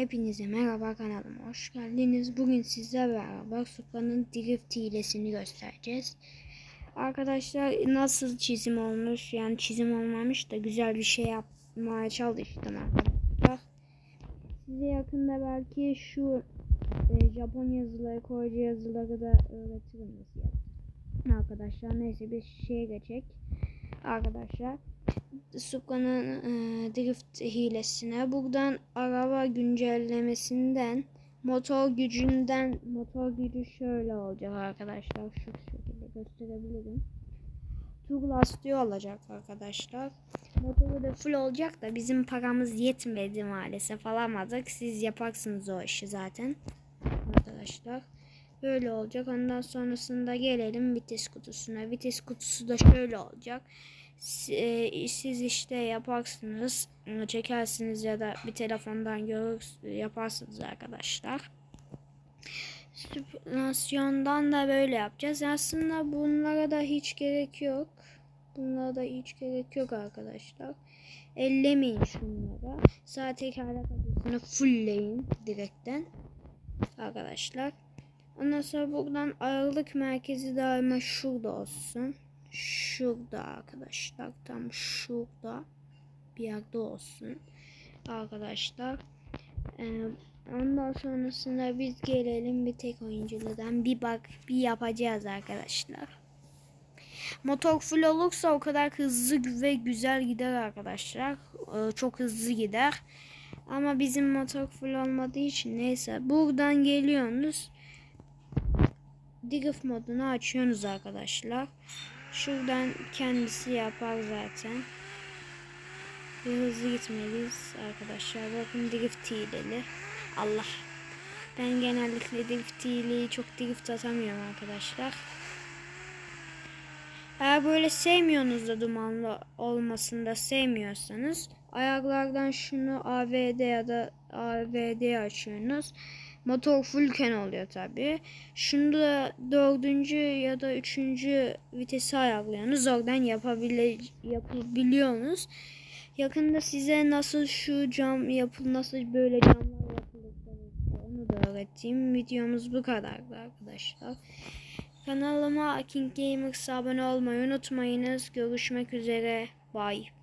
Hepinize merhaba kanalıma hoş geldiniz. Bugün sizlerle beraber Supra'nın drift hilesini göstereceğiz. Arkadaşlar nasıl çizim olmuş yani çizim olmamış da güzel bir şey yapmaya çalıştım arkadaşlar. Size yakında belki şu e, Japon yazıları, Korece yazıları da öğretirim nasıl. Arkadaşlar neyse bir şeye geçecek. Arkadaşlar Supra'nın e, drift hilesine buradan araba güncellemesinden motor gücünden motor gücü şöyle olacak arkadaşlar şu şekilde gösterebilirim. Tur lastiği olacak arkadaşlar. Motoru da full olacak da bizim paramız yetmedi maalesef alamadık. Siz yaparsınız o işi zaten arkadaşlar. Böyle olacak. Ondan sonrasında gelelim vites kutusuna. Vites kutusu da şöyle olacak siz işte yaparsınız çekersiniz ya da bir telefondan görür yaparsınız arkadaşlar. Süpürasyondan da böyle yapacağız. Aslında bunlara da hiç gerek yok. Bunlara da hiç gerek yok arkadaşlar. Ellemeyin şunlara. Sağ tekerlek acısını fullleyin direkten arkadaşlar. Ondan sonra buradan ağırlık merkezi daima şurada olsun şurada arkadaşlar tam şurada bir yerde olsun arkadaşlar. Ee, ondan sonrasında biz gelelim bir tek oyunculudan bir bak bir yapacağız arkadaşlar. Motor full olursa o kadar hızlı ve güzel gider arkadaşlar. Ee, çok hızlı gider. Ama bizim motor full olmadığı için neyse buradan geliyorsunuz. Drift modunu açıyorsunuz arkadaşlar. Şuradan kendisi yapar zaten. Bir hızlı gitmeliyiz arkadaşlar. Bakın drift hileli. Allah. Ben genellikle drift hileyi çok drift atamıyorum arkadaşlar. Eğer böyle sevmiyorsunuz da dumanlı olmasını da sevmiyorsanız ayaklardan şunu AVD ya da AVD açıyorsunuz. Motor fullken oluyor tabi. Şunu da dördüncü ya da üçüncü vitesi ayarlıyorsunuz. Oradan yapabile yapabiliyorsunuz. Yakında size nasıl şu cam yapıl nasıl böyle camlar yapılır onu da öğreteyim. Videomuz bu kadardı arkadaşlar. Kanalıma King Gamers abone olmayı unutmayınız. Görüşmek üzere. Bye.